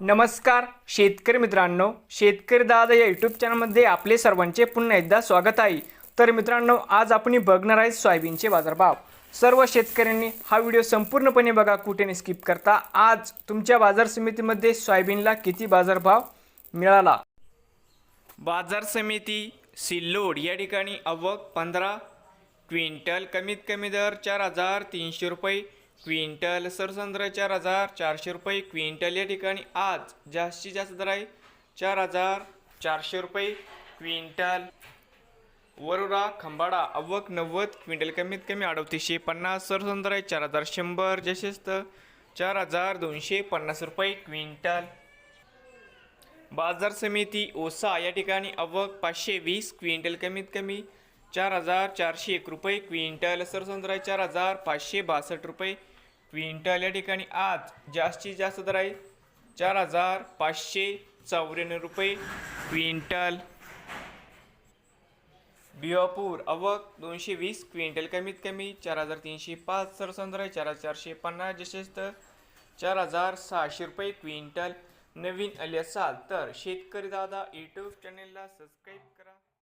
नमस्कार शेतकरी मित्रांनो शेतकरी दादा या यूट्यूब चॅनलमध्ये आपले सर्वांचे पुन्हा एकदा स्वागत आहे. तर मित्रांनो आज आपण बघणार आहे सोयाबीनचे बाजारभाव. सर्व शेतकऱ्यांनी हा व्हिडिओ संपूर्णपणे बघा कुठेने स्किप करता. आज तुमच्या बाजार समितीमध्ये सोयाबीनला किती बाजारभाव मिळाला? बाजार समिती सिल्लोड या ठिकाणी अवक पंधरा क्विंटल कमीत कमी दर चार हजार तीनशे रुपये क्विंटल सरसंद्र चार हजार चारशे रुपये क्विंटल या ठिकाणी आज जास्तीत जास्त दर आहे. चार हजार चारशे रुपये क्विंटल. वरुरा खंबाडा अव्वक नव्वद क्विंटल कमीत कमी अडतीसशे पन्नास सरसंद्र आहे चार हजार शंभर जशेस्त. चार हजार दोनशे पन्नास रुपये क्विंटल. बाजार समिती ओसा या ठिकाणी अवक पाचशे वीस क्विंटल कमीत कमी चार हजार चारशे एक रुपये क्विंटल सरसंद्र चार हजार पाचशे बासष्ट रुपये. क्विंटल या ठिकाणी आज जास्तीत जास्त दर आहे. चार हजार पाचशे चौऱ्याण्णव रुपये क्विंटल. बिवापूर अवक दोनशे वीस क्विंटल कमीत कमी चार हजार तीनशे पाच सरसंद्र चार हजार चारशे पन्नास जसेच चार हजार सहाशे रुपये क्विंटल. नवीन आले असाल तर शेतकरी दादा यूट्यूब चॅनेलला सबस्क्राईब करा.